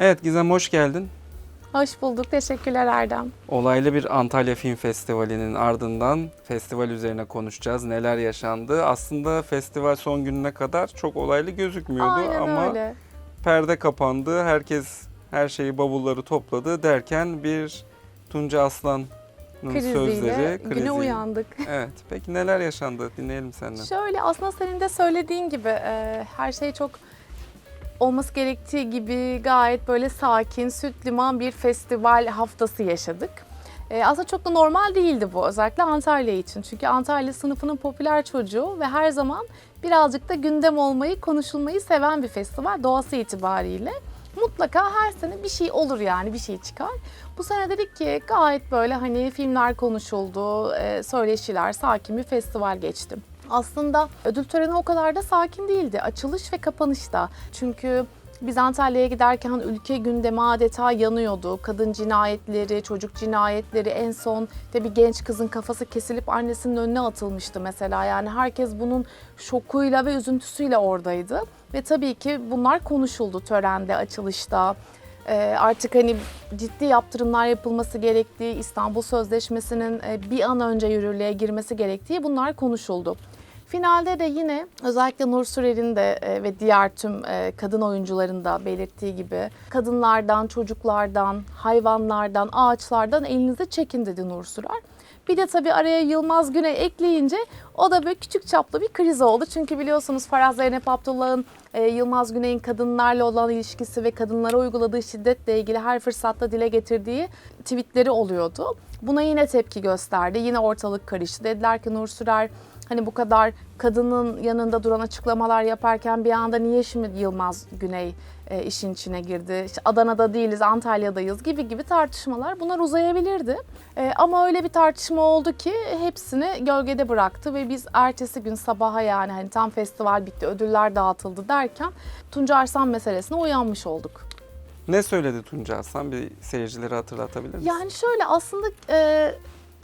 Evet Gizem hoş geldin. Hoş bulduk. Teşekkürler Erdem. Olaylı bir Antalya Film Festivali'nin ardından festival üzerine konuşacağız. Neler yaşandı? Aslında festival son gününe kadar çok olaylı gözükmüyordu Aynen ama öyle. perde kapandı. Herkes her şeyi bavulları topladı derken bir Tunca Aslan'ın Kriziyle sözleri güne krizi. uyandık. Evet. Peki neler yaşandı? Dinleyelim senden. Şöyle aslında senin de söylediğin gibi e, her şey çok olması gerektiği gibi gayet böyle sakin, süt liman bir festival haftası yaşadık. E, aslında çok da normal değildi bu özellikle Antalya için. Çünkü Antalya sınıfının popüler çocuğu ve her zaman birazcık da gündem olmayı, konuşulmayı seven bir festival doğası itibariyle. Mutlaka her sene bir şey olur yani bir şey çıkar. Bu sene dedik ki gayet böyle hani filmler konuşuldu, e, söyleşiler, sakin bir festival geçti. Aslında ödül töreni o kadar da sakin değildi. Açılış ve kapanışta. Çünkü biz Antalya'ya giderken ülke gündemi adeta yanıyordu. Kadın cinayetleri, çocuk cinayetleri en son bir genç kızın kafası kesilip annesinin önüne atılmıştı mesela. Yani herkes bunun şokuyla ve üzüntüsüyle oradaydı. Ve tabii ki bunlar konuşuldu törende, açılışta. Ee, artık hani ciddi yaptırımlar yapılması gerektiği, İstanbul Sözleşmesi'nin e, bir an önce yürürlüğe girmesi gerektiği bunlar konuşuldu. Finalde de yine özellikle Nur Sürer'in de e, ve diğer tüm e, kadın oyuncuların da belirttiği gibi kadınlardan, çocuklardan, hayvanlardan, ağaçlardan elinizi çekin dedi Nur Sürer. Bir de tabii araya Yılmaz Güney ekleyince o da böyle küçük çaplı bir kriz oldu. Çünkü biliyorsunuz Faraz Zeynep Abdullah'ın e, Yılmaz Güney'in kadınlarla olan ilişkisi ve kadınlara uyguladığı şiddetle ilgili her fırsatta dile getirdiği tweetleri oluyordu. Buna yine tepki gösterdi. Yine ortalık karıştı. Dediler ki Nur Sürer hani bu kadar kadının yanında duran açıklamalar yaparken bir anda niye şimdi Yılmaz Güney e, işin içine girdi? İşte Adana'da değiliz, Antalya'dayız gibi gibi tartışmalar bunlar uzayabilirdi. E, ama öyle bir tartışma oldu ki hepsini gölgede bıraktı ve biz ertesi gün sabaha yani hani tam festival bitti, ödüller dağıtıldı derken Tunca Arslan meselesine uyanmış olduk. Ne söyledi Tunca Aslan? Bir seyircilere hatırlatabilir misin? Yani şöyle aslında e,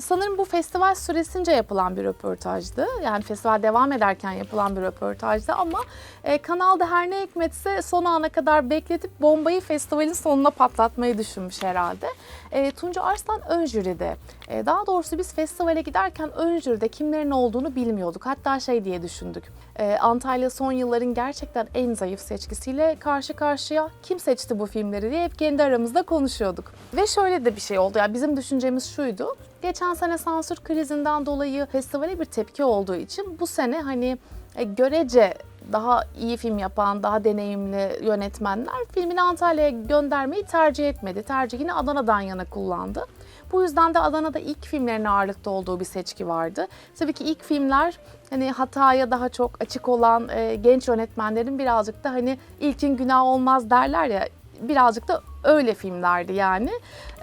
sanırım bu festival süresince yapılan bir röportajdı. Yani festival devam ederken yapılan bir röportajdı ama e, kanalda her ne hikmetse son ana kadar bekletip bombayı festivalin sonuna patlatmayı düşünmüş herhalde. E, Tunca Arslan ön jüride. E, daha doğrusu biz festivale giderken ön jüride kimlerin olduğunu bilmiyorduk. Hatta şey diye düşündük. E, Antalya son yılların gerçekten en zayıf seçkisiyle karşı karşıya. Kim seçti bu filmleri diye hep kendi aramızda konuşuyorduk. Ve şöyle de bir şey oldu. Yani bizim düşüncemiz şuydu. Geçen sene sansür krizinden dolayı festivale bir tepki olduğu için bu sene hani e, görece daha iyi film yapan, daha deneyimli yönetmenler filmini Antalya'ya göndermeyi tercih etmedi. Tercihini Adana'dan yana kullandı. Bu yüzden de Adana'da ilk filmlerin ağırlıkta olduğu bir seçki vardı. Tabii ki ilk filmler hani hataya daha çok açık olan e, genç yönetmenlerin birazcık da hani ilkin günah olmaz derler ya birazcık da öyle filmlerdi yani.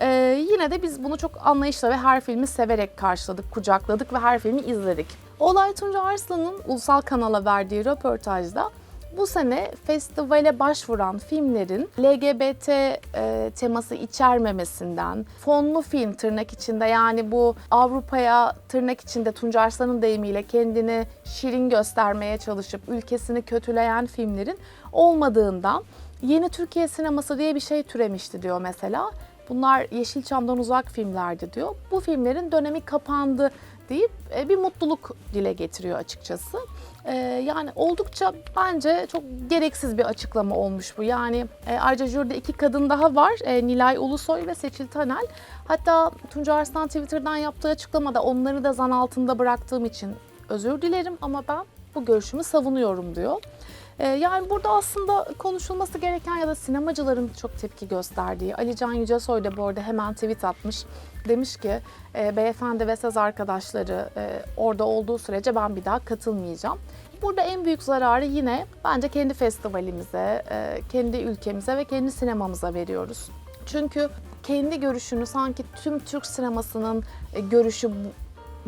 Ee, yine de biz bunu çok anlayışla ve her filmi severek karşıladık, kucakladık ve her filmi izledik. Olay Tunca Arslan'ın ulusal kanala verdiği röportajda bu sene festivale başvuran filmlerin LGBT e, teması içermemesinden, fonlu film tırnak içinde yani bu Avrupa'ya tırnak içinde Tunca deyimiyle kendini şirin göstermeye çalışıp ülkesini kötüleyen filmlerin olmadığından yeni Türkiye sineması diye bir şey türemişti diyor mesela. Bunlar Yeşilçam'dan uzak filmlerdi diyor. Bu filmlerin dönemi kapandı deyip e, bir mutluluk dile getiriyor açıkçası. E, Yani oldukça bence çok gereksiz bir açıklama olmuş bu. Yani e, ayrıca jüride iki kadın daha var. E, Nilay Ulusoy ve Seçil Tanel. Hatta Tunca Arslan Twitter'dan yaptığı açıklamada onları da zan altında bıraktığım için özür dilerim ama ben bu görüşümü savunuyorum diyor. Ee, Yani burada aslında konuşulması gereken ya da sinemacıların çok tepki gösterdiği, Ali Can Yücesoy da bu arada hemen tweet atmış. Demiş ki e, beyefendi ve söz arkadaşları e, orada olduğu sürece ben bir daha katılmayacağım. Burada en büyük zararı yine bence kendi festivalimize, e, kendi ülkemize ve kendi sinemamıza veriyoruz. Çünkü kendi görüşünü sanki tüm Türk sinemasının e, görüşü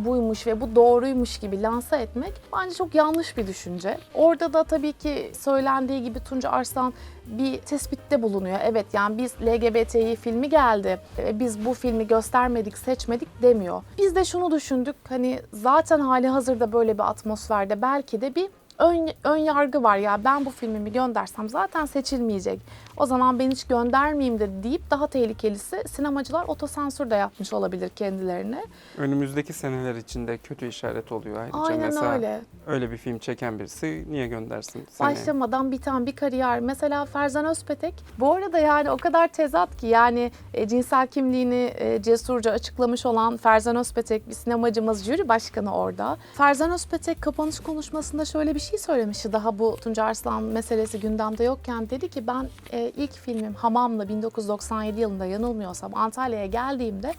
buymuş ve bu doğruymuş gibi lanse etmek bence çok yanlış bir düşünce. Orada da tabii ki söylendiği gibi Tunca Arslan bir tespitte bulunuyor. Evet yani biz LGBTİ filmi geldi. Biz bu filmi göstermedik, seçmedik demiyor. Biz de şunu düşündük. Hani zaten hali hazırda böyle bir atmosferde belki de bir ön, ön yargı var ya ben bu filmimi göndersem zaten seçilmeyecek. O zaman ben hiç göndermeyeyim de deyip daha tehlikelisi sinemacılar otosansür de yapmış olabilir kendilerine. Önümüzdeki seneler içinde kötü işaret oluyor ayrıca. Aynen Mesela öyle. öyle bir film çeken birisi niye göndersin seneye? Başlamadan biten bir kariyer. Mesela Ferzan Özpetek. Bu arada yani o kadar tezat ki yani e, cinsel kimliğini e, cesurca açıklamış olan Ferzan Özpetek bir sinemacımız jüri başkanı orada. Ferzan Özpetek kapanış konuşmasında şöyle bir şey söylemişti daha bu Tunca Arslan meselesi gündemde yokken dedi ki ben e, ilk filmim Hamam'la 1997 yılında yanılmıyorsam Antalya'ya geldiğimde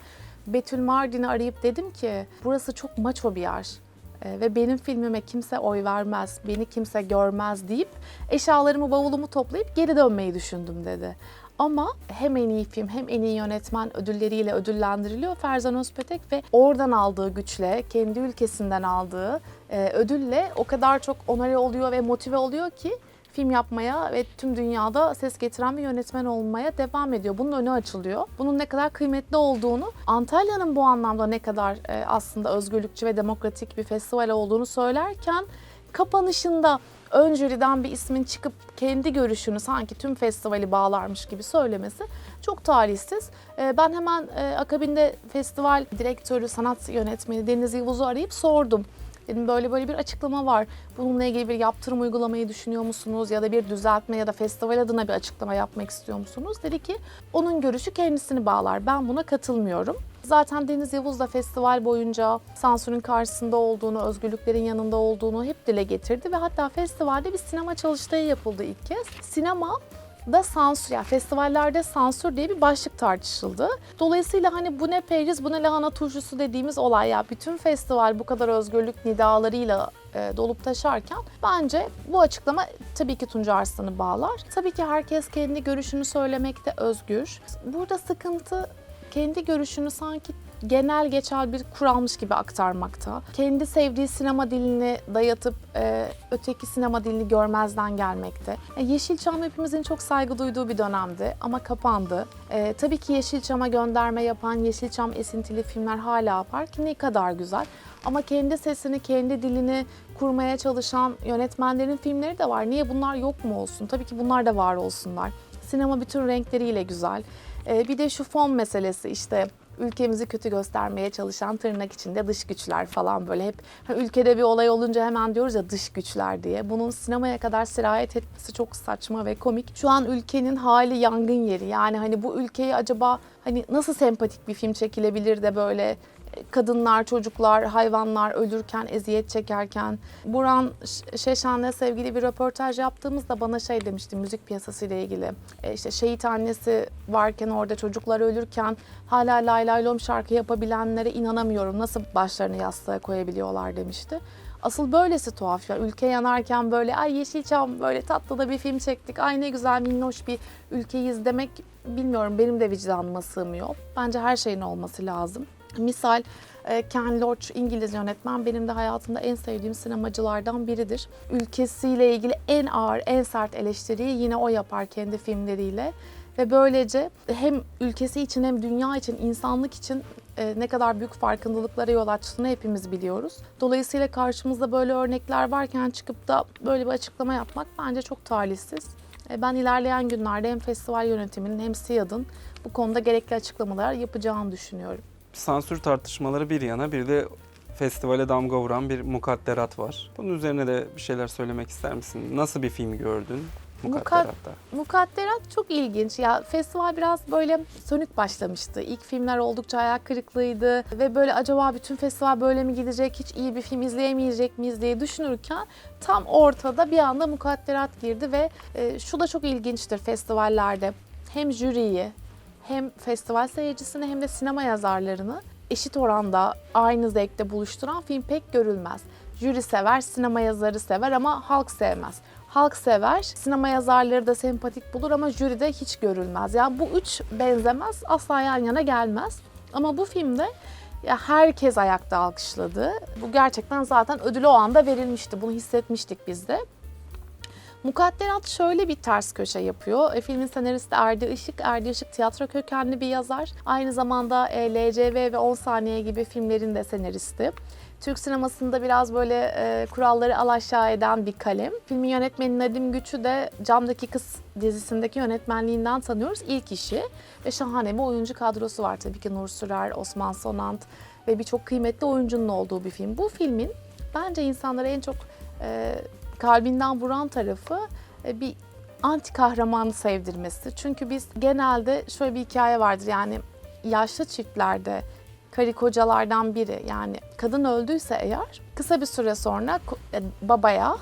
Betül Mardin'i arayıp dedim ki burası çok maço bir yer. E, ve benim filmime kimse oy vermez, beni kimse görmez deyip eşyalarımı, bavulumu toplayıp geri dönmeyi düşündüm dedi. Ama hem en iyi film hem en iyi yönetmen ödülleriyle ödüllendiriliyor Ferzan Özpetek ve oradan aldığı güçle, kendi ülkesinden aldığı e, ödülle o kadar çok onarı oluyor ve motive oluyor ki film yapmaya ve tüm dünyada ses getiren bir yönetmen olmaya devam ediyor. Bunun önü açılıyor. Bunun ne kadar kıymetli olduğunu, Antalya'nın bu anlamda ne kadar e, aslında özgürlükçü ve demokratik bir festival olduğunu söylerken kapanışında ön jüriden bir ismin çıkıp kendi görüşünü sanki tüm festivali bağlarmış gibi söylemesi çok talihsiz. E, Ben hemen akabinde festival direktörü, sanat yönetmeni Deniz Yavuz'u arayıp sordum. Dedim böyle böyle bir açıklama var. Bununla ilgili bir yaptırım uygulamayı düşünüyor musunuz? Ya da bir düzeltme ya da festival adına bir açıklama yapmak istiyor musunuz? Dedi ki onun görüşü kendisini bağlar. Ben buna katılmıyorum. Zaten Deniz Yavuz da festival boyunca sansürün karşısında olduğunu, özgürlüklerin yanında olduğunu hep dile getirdi ve hatta festivalde bir sinema çalıştayı yapıldı ilk kez. Sinema da sansür, yani festivallerde sansür diye bir başlık tartışıldı. Dolayısıyla hani bu ne periz, bu ne lahana turşusu dediğimiz olay ya bütün festival bu kadar özgürlük nidalarıyla e, dolup taşarken bence bu açıklama tabii ki Tunca Arslan'ı bağlar. Tabii ki herkes kendi görüşünü söylemekte özgür. Burada sıkıntı kendi görüşünü sanki genel geçer bir kuralmış gibi aktarmakta. Kendi sevdiği sinema dilini dayatıp e, öteki sinema dilini görmezden gelmekte. E, Yeşilçam hepimizin çok saygı duyduğu bir dönemdi ama kapandı. E, tabii ki Yeşilçam'a gönderme yapan Yeşilçam esintili filmler hala var ki ne kadar güzel. Ama kendi sesini, kendi dilini kurmaya çalışan yönetmenlerin filmleri de var. Niye bunlar yok mu olsun? Tabii ki bunlar da var olsunlar. Sinema bütün renkleriyle güzel. Ee, bir de şu fon meselesi işte ülkemizi kötü göstermeye çalışan tırnak içinde dış güçler falan böyle hep ülkede bir olay olunca hemen diyoruz ya dış güçler diye. Bunun sinemaya kadar sirayet etmesi çok saçma ve komik. Şu an ülkenin hali yangın yeri. Yani hani bu ülkeyi acaba hani nasıl sempatik bir film çekilebilir de böyle kadınlar, çocuklar, hayvanlar ölürken, eziyet çekerken. Buran Ş- Şeşen'le sevgili bir röportaj yaptığımızda bana şey demişti müzik piyasası ile ilgili. E işte şehit annesi varken orada çocuklar ölürken hala lay lay lom şarkı yapabilenlere inanamıyorum. Nasıl başlarını yastığa koyabiliyorlar demişti. Asıl böylesi tuhaf ya. Ülke yanarken böyle ay Yeşilçam böyle tatlı da bir film çektik. Ay ne güzel minnoş bir ülkeyiz demek bilmiyorum benim de vicdanıma sığmıyor. Bence her şeyin olması lazım. Misal e, Ken Loach İngiliz yönetmen benim de hayatımda en sevdiğim sinemacılardan biridir. Ülkesiyle ilgili en ağır, en sert eleştiriyi yine o yapar kendi filmleriyle. Ve böylece hem ülkesi için hem dünya için, insanlık için e, ne kadar büyük farkındalıklara yol açtığını hepimiz biliyoruz. Dolayısıyla karşımızda böyle örnekler varken çıkıp da böyle bir açıklama yapmak bence çok talihsiz. E, Ben ilerleyen günlerde hem festival yönetiminin hem SİAD'ın bu konuda gerekli açıklamalar yapacağını düşünüyorum. Sansür tartışmaları bir yana bir de festivale damga vuran bir mukadderat var. Bunun üzerine de bir şeyler söylemek ister misin? Nasıl bir film gördün mukadderatta? Mukadderat çok ilginç. Ya festival biraz böyle sönük başlamıştı. İlk filmler oldukça hayal kırıklığıydı ve böyle acaba bütün festival böyle mi gidecek, hiç iyi bir film izleyemeyecek miyiz diye düşünürken tam ortada bir anda mukadderat girdi ve e, şu da çok ilginçtir festivallerde. Hem jüriyi hem festival seyircisini hem de sinema yazarlarını eşit oranda aynı zevkte buluşturan film pek görülmez. Jüri sever, sinema yazarı sever ama halk sevmez. Halk sever, sinema yazarları da sempatik bulur ama jüride hiç görülmez. Yani bu üç benzemez, asla yan yana gelmez. Ama bu filmde ya herkes ayakta alkışladı. Bu gerçekten zaten ödülü o anda verilmişti. Bunu hissetmiştik biz de. Mukadderat şöyle bir ters köşe yapıyor. E, filmin senaristi Erdi Işık. Erdi Işık tiyatro kökenli bir yazar. Aynı zamanda e, LCV ve 10 Saniye gibi filmlerin de senaristi. Türk sinemasında biraz böyle e, kuralları alaşağı eden bir kalem. Filmin yönetmeni Nadim Güç'ü de Camdaki Kız dizisindeki yönetmenliğinden tanıyoruz. İlk işi ve şahane bir oyuncu kadrosu var tabii ki Nur Sürer, Osman Sonant ve birçok kıymetli oyuncunun olduğu bir film. Bu filmin bence insanlara en çok e, kalbinden vuran tarafı e, bir anti kahramanı sevdirmesi. Çünkü biz genelde şöyle bir hikaye vardır yani yaşlı çiftlerde karı kocalardan biri yani kadın öldüyse eğer kısa bir süre sonra e, babaya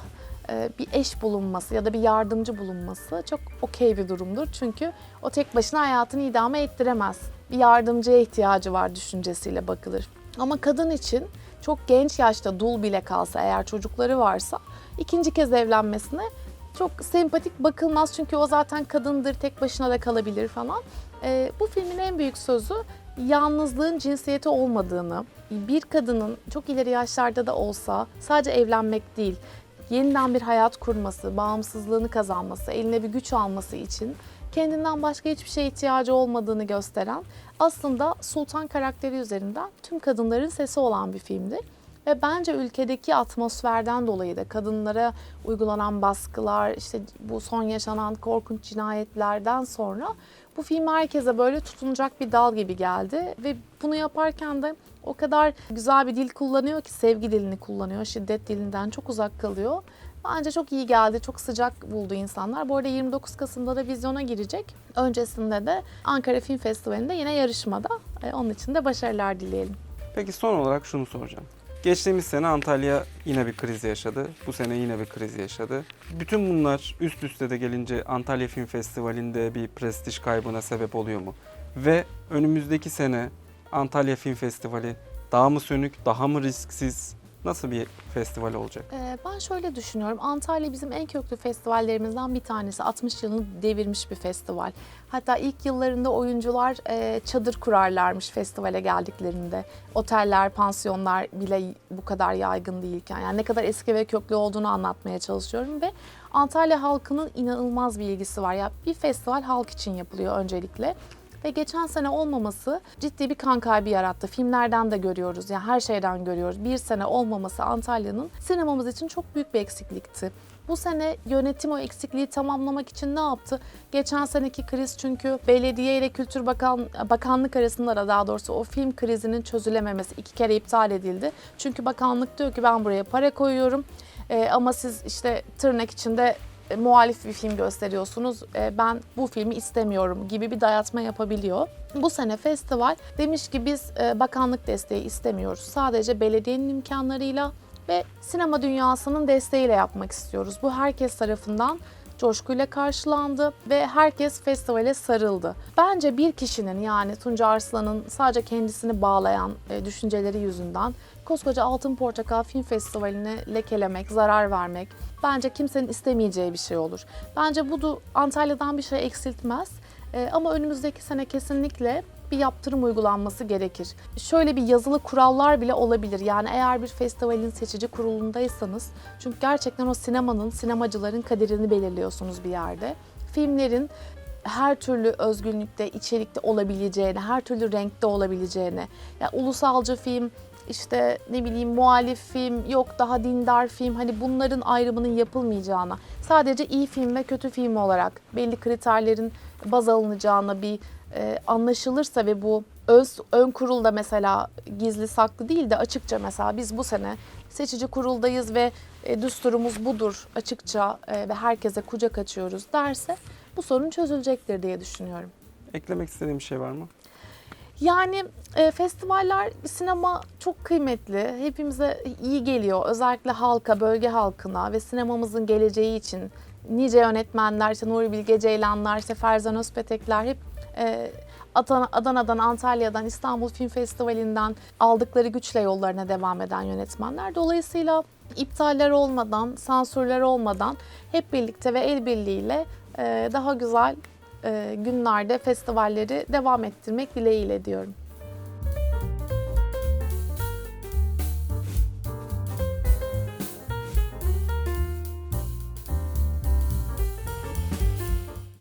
e, bir eş bulunması ya da bir yardımcı bulunması çok okey bir durumdur. Çünkü o tek başına hayatını idame ettiremez. Bir yardımcıya ihtiyacı var düşüncesiyle bakılır. Ama kadın için çok genç yaşta dul bile kalsa eğer çocukları varsa ikinci kez evlenmesine çok sempatik bakılmaz çünkü o zaten kadındır tek başına da kalabilir falan. Ee, bu filmin en büyük sözü yalnızlığın cinsiyeti olmadığını, bir kadının çok ileri yaşlarda da olsa sadece evlenmek değil, yeniden bir hayat kurması, bağımsızlığını kazanması, eline bir güç alması için kendinden başka hiçbir şeye ihtiyacı olmadığını gösteren aslında Sultan karakteri üzerinden tüm kadınların sesi olan bir filmdi. Ve bence ülkedeki atmosferden dolayı da kadınlara uygulanan baskılar, işte bu son yaşanan korkunç cinayetlerden sonra bu film herkese böyle tutunacak bir dal gibi geldi. Ve bunu yaparken de o kadar güzel bir dil kullanıyor ki sevgi dilini kullanıyor. Şiddet dilinden çok uzak kalıyor. Bence çok iyi geldi, çok sıcak buldu insanlar. Bu arada 29 Kasım'da da vizyona girecek. Öncesinde de Ankara Film Festivali'nde yine yarışmada. E, Onun için de başarılar dileyelim. Peki son olarak şunu soracağım. Geçtiğimiz sene Antalya yine bir kriz yaşadı. Bu sene yine bir kriz yaşadı. Bütün bunlar üst üste de gelince Antalya Film Festivali'nde bir prestij kaybına sebep oluyor mu? Ve önümüzdeki sene Antalya Film Festivali daha mı sönük, daha mı risksiz, nasıl bir festival olacak? Ee, Ben şöyle düşünüyorum. Antalya bizim en köklü festivallerimizden bir tanesi. 60 yılını devirmiş bir festival. Hatta ilk yıllarında oyuncular e, çadır kurarlarmış festivale geldiklerinde. Oteller, pansiyonlar bile bu kadar yaygın değilken. Yani ne kadar eski ve köklü olduğunu anlatmaya çalışıyorum ve Antalya halkının inanılmaz bir ilgisi var. Ya bir festival halk için yapılıyor öncelikle. Ve geçen sene olmaması ciddi bir kan kaybı yarattı. Filmlerden de görüyoruz, yani her şeyden görüyoruz. Bir sene olmaması Antalya'nın sinemamız için çok büyük bir eksiklikti. Bu sene yönetim o eksikliği tamamlamak için ne yaptı? Geçen seneki kriz çünkü belediye ile Kültür Bakan, Bakanlık arasında da daha doğrusu o film krizinin çözülememesi iki kere iptal edildi. Çünkü bakanlık diyor ki ben buraya para koyuyorum Ee, ama siz işte tırnak içinde e, muhalif bir film gösteriyorsunuz. E, ben bu filmi istemiyorum gibi bir dayatma yapabiliyor. Bu sene festival demiş ki biz e, bakanlık desteği istemiyoruz. Sadece belediyenin imkanlarıyla ve sinema dünyasının desteğiyle yapmak istiyoruz. Bu herkes tarafından coşkuyla karşılandı ve herkes festivale sarıldı. Bence bir kişinin yani Tunca Arslan'ın sadece kendisini bağlayan e, düşünceleri yüzünden koskoca Altın Portakal Film Festivali'ni lekelemek, zarar vermek bence kimsenin istemeyeceği bir şey olur. Bence bu du- Antalya'dan bir şey eksiltmez E, ama önümüzdeki sene kesinlikle bir yaptırım uygulanması gerekir. Şöyle bir yazılı kurallar bile olabilir. Yani eğer bir festivalin seçici kurulundaysanız çünkü gerçekten o sinemanın, sinemacıların kaderini belirliyorsunuz bir yerde. Filmlerin her türlü özgünlükte, içerikte olabileceğini, her türlü renkte olabileceğini, ya ulusalcı film, işte ne bileyim muhalif film, yok daha dindar film hani bunların ayrımının yapılmayacağına, sadece iyi film ve kötü film olarak belli kriterlerin baz alınacağına bir e, anlaşılırsa ve bu ön, ön kurulda mesela gizli saklı değil de açıkça mesela biz bu sene seçici kuruldayız ve e, düsturumuz budur açıkça e, ve herkese kucak açıyoruz derse bu sorun çözülecektir diye düşünüyorum. Eklemek istediğim bir şey var mı? Yani e, festivaller, sinema çok kıymetli. Hepimize iyi geliyor. Özellikle halka, bölge halkına ve sinemamızın geleceği için nice yönetmenler, işte Nuri Bilge Ceylanlar, işte Ferzan Özpetekler hep e, Adana- Adana'dan, Antalya'dan, İstanbul Film Festivali'nden aldıkları güçle yollarına devam eden yönetmenler. Dolayısıyla iptaller olmadan, sansürler olmadan hep birlikte ve el birliğiyle e, daha güzel günlerde festivalleri devam ettirmek dileğiyle diyorum.